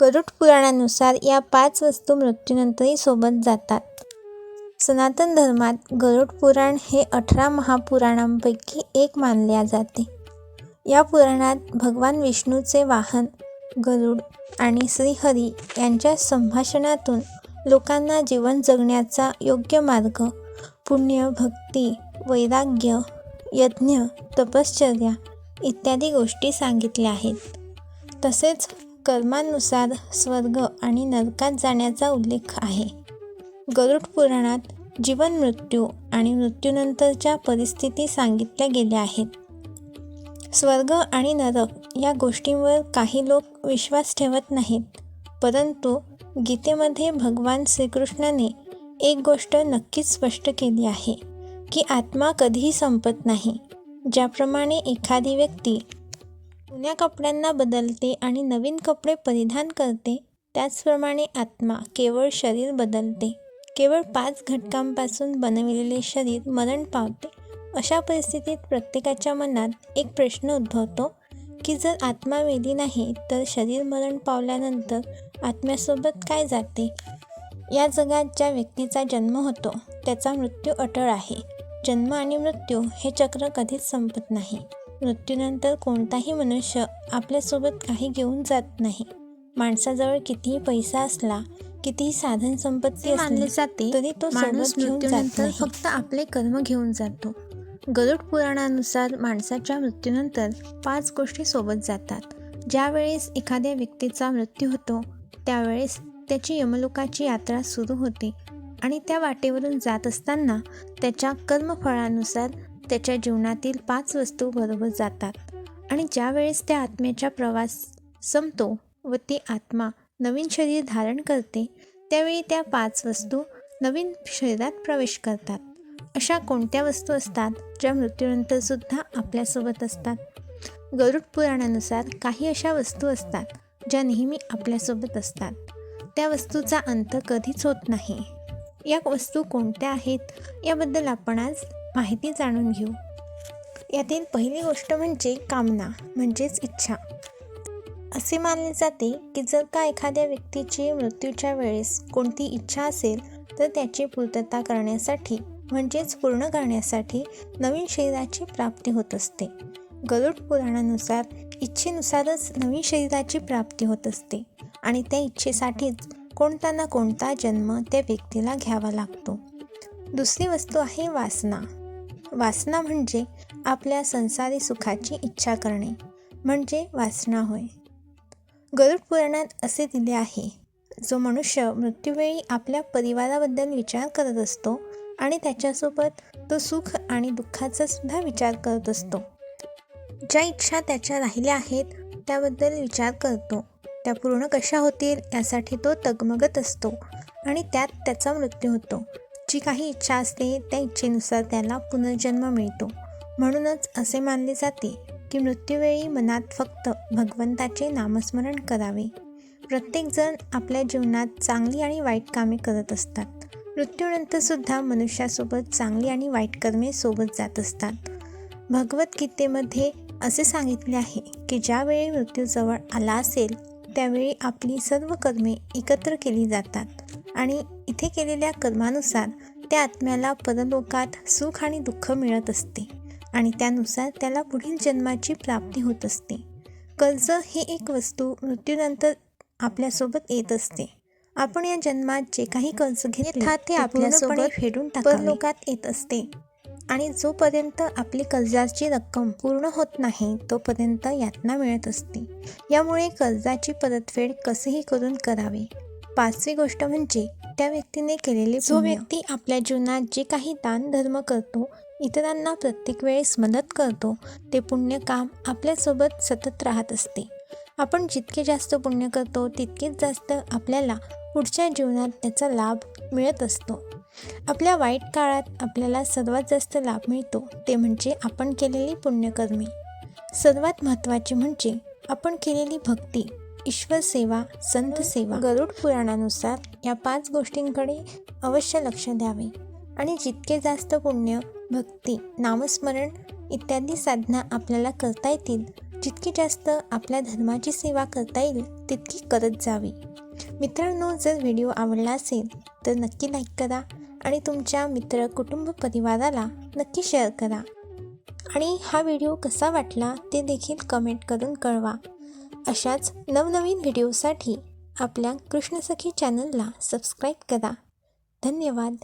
गरुड पुराणानुसार या पाच वस्तू मृत्यूनंतरही सोबत जातात. सनातन धर्मात गरुड पुराण हे अठरा महापुराणांपैकी एक मानल्या जाते. या पुराणात भगवान विष्णूचे वाहन गरुड आणि श्रीहरी यांच्या संभाषणातून लोकांना जीवन जगण्याचा योग्य मार्ग पुण्य भक्ती वैराग्य यज्ञ तपश्चर्या इत्यादी गोष्टी सांगितल्या आहेत. तसेच कर्मानुसार स्वर्ग आणि नरकात जाण्याचा उल्लेख आहे. गरुड पुराणात जीवन मृत्यू आणि मृत्यूनंतरच्या परिस्थिती सांगितल्या गेल्या आहेत. स्वर्ग आणि नरक या गोष्टींवर काही लोक विश्वास ठेवत नाहीत परंतु गीतेमध्ये भगवान श्रीकृष्णाने एक गोष्ट नक्कीच स्पष्ट केली आहे की आत्मा कधीही संपत नाही. ज्याप्रमाणे एखादी व्यक्ती जुन्या कपड्यांना बदलते आणि नवीन कपडे परिधान करते त्याचप्रमाणे आत्मा केवळ शरीर बदलते. केवळ पाच घटकांपासून बनविलेले शरीर मरण पावते. अशा परिस्थितीत प्रत्येकाच्या मनात एक प्रश्न उद्भवतो की जर आत्मा वेली नाही तर शरीर मरण पावल्यानंतर आत्म्यासोबत काय जाते? या जगात ज्या व्यक्तीचा जन्म होतो त्याचा मृत्यू अटळ आहे. जन्म आणि मृत्यू हे चक्र कधीच संपत नाही. मृत्यूनंतर कोणताही मनुष्य आपल्यासोबत काही घेऊन जात नाही. माणसाजवळ कितीही पैसा असला कितीही साधन संपत्ती मानले जाते तरी तो माणूस मृत्यूनंतर फक्त आपले कर्म घेऊन जातो. गरुड पुराणानुसार माणसाच्या मृत्यूनंतर पाच गोष्टी सोबत जातात. ज्यावेळेस एखाद्या व्यक्तीचा मृत्यू होतो त्यावेळेस त्याची यमलोकाची यात्रा सुरू होते आणि त्या वाटेवरून जात असताना त्याच्या कर्मफळानुसार त्याच्या जीवनातील पाच वस्तू बरोबर जातात. आणि ज्यावेळेस त्या आत्म्याचा प्रवास संपतो व ती आत्मा नवीन शरीर धारण करते त्यावेळी त्या पाच वस्तू नवीन शरीरात प्रवेश करतात. अशा कोणत्या वस्तू असतात ज्या मृत्यूनंतरसुद्धा आपल्यासोबत असतात? गरुड पुराणानुसार काही अशा वस्तू असतात ज्या नेहमी आपल्यासोबत असतात. त्या वस्तूचा अंत कधीच होत नाही. या वस्तू कोणत्या आहेत? याबद्दल आपण आज माहिती जाणून घेऊ. यातील पहिली गोष्ट म्हणजे कामना म्हणजेच इच्छा. असे मानले जाते की जर का एखाद्या व्यक्तीची मृत्यूच्या वेळेस कोणती इच्छा असेल तर त्याची पूर्तता करण्यासाठी म्हणजेच पूर्ण करण्यासाठी नवीन शरीराची प्राप्ती होत असते. गरुड पुराणानुसार इच्छेनुसारच नवीन शरीराची प्राप्ती होत असते आणि त्या इच्छेसाठीच कोणता ना कोणता जन्म त्या व्यक्तीला घ्यावा लागतो. दुसरी वस्तू आहे वासना. वासना म्हणजे आपल्या संसारी सुखाची इच्छा करणे म्हणजे वासना होय. गरुड पुराणात असे दिले आहे जो मनुष्य मृत्यूवेळी आपल्या परिवाराबद्दल विचार करत असतो आणि त्याच्यासोबत तो सुख आणि दुःखाचा सुद्धा विचार करत असतो. ज्या इच्छा त्याच्या राहिल्या आहेत त्याबद्दल विचार करतो. त्या पूर्ण कशा होतील यासाठी तो तगमगत असतो आणि त्यात त्याचा मृत्यू होतो. जी काही इच्छा असते त्या इच्छेनुसार त्याला पुनर्जन्म मिळतो. म्हणूनच असे मानले जाते की मृत्यूवेळी मनात फक्त भगवंताचे नामस्मरण करावे. प्रत्येकजण आपल्या जीवनात चांगली आणि वाईट कामे करत असतात. मृत्यूनंतरसुद्धा मनुष्यासोबत चांगली आणि वाईट कर्मे सोबत जात असतात. भगवद्गीतेमध्ये असे सांगितले आहे की ज्यावेळी मृत्यूजवळ आला असेल त्यावेळी आपली सर्व कर्मे एकत्र केली जातात आणि इथे केलेल्या कर्मानुसार त्या आत्म्याला परलोकात सुख आणि दुःख मिळत असते आणि त्यानुसार त्याला पुढील जन्माची प्राप्ती होत असते. कर्ज ही एक वस्तू मृत्यूनंतर आपल्यासोबत येत असते. आपण या जन्मात जे काही कर्ज घेतले ते आपल्यासोबत फेडून परलोकात येत असते. आणि जोपर्यंत आपली कर्जाची रक्कम पूर्ण होत नाही तोपर्यंत यातना मिळत असते. यामुळे कर्जाची परतफेड कसेही करून करावे. पाचवी गोष्ट म्हणजे त्या व्यक्तीने केलेले जो व्यक्ती आपल्या जीवनात जे काही दान धर्म करतो इतरांना प्रत्येक वेळेस मदत करतो ते पुण्य काम आपल्यासोबत सतत राहत असते. आपण जितके जास्त पुण्य करतो तितकेच जास्त आपल्याला पुढच्या जीवनात त्याचा लाभ मिळत असतो. आपल्या वाईट काळात आपल्याला सर्वात जास्त लाभ मिळतो ते म्हणजे आपण केलेली पुण्यकर्मी. सर्वात महत्त्वाचे म्हणजे आपण केलेली भक्ती ईश्वर सेवा संत सेवा. गरुड पुराणानुसार या पाच गोष्टींकडे अवश्य लक्ष द्यावे आणि जितके जास्त पुण्य भक्ती नामस्मरण इत्यादी साधना आपल्याला करता येतील जितकी जास्त आपल्या धर्माची सेवा करता येईल तितकी करत जावी. मित्रांनो जर व्हिडिओ आवडला असेल तर नक्की लाईक करा आणि तुमच्या मित्र कुटुंब परिवाराला नक्की शेअर करा. आणि हा व्हिडिओ कसा वाटला ते देखील कमेंट करून कळवा. अशाच नवनवीन व्हिडिओसाठी आपल्या कृष्णसखी चॅनलला सबस्क्राईब करा. धन्यवाद.